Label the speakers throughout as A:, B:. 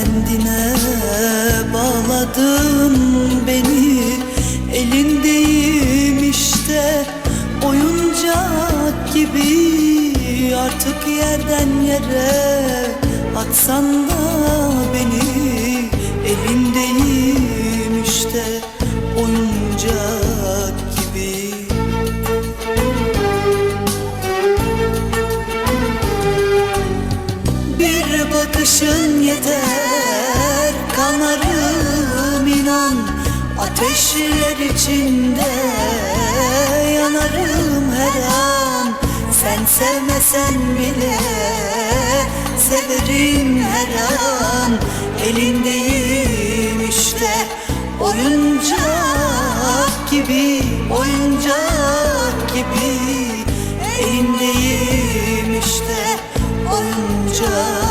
A: kendine bağladın beni. Elindeyim işte oyuncak gibi. Artık yerden yere atsan da beni. Elindeyim işte oyuncak gibi. Bir bakışın yeter. Ateşler içinde yanarım her an. Sen sevmesen bile severim her an. Elindeyim işte oyuncak gibi oyuncak gibi. Elindeyim işte oyuncak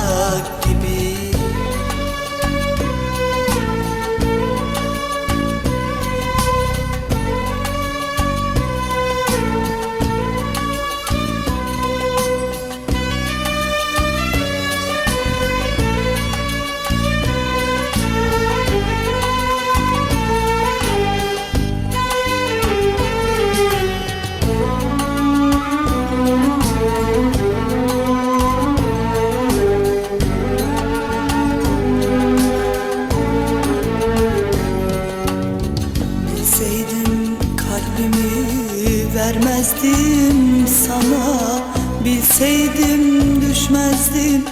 A: vermezdim sana Bilseydim düşmezdim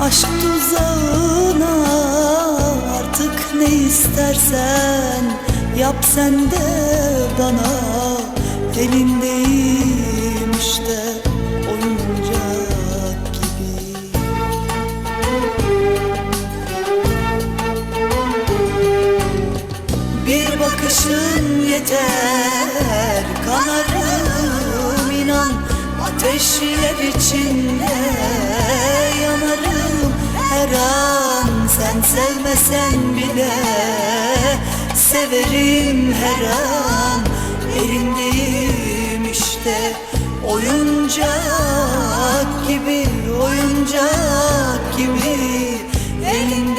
A: aşk tuzağına. Artık ne istersen yap sen de bana. Elindeyim işte gibi. Bir bakışın yeter kanarım inan Ateşler içinde yanarım. Her an Sen sevmesen bile severim her an. Elindeyim işte oyuncak gibi oyuncak gibi. Elinde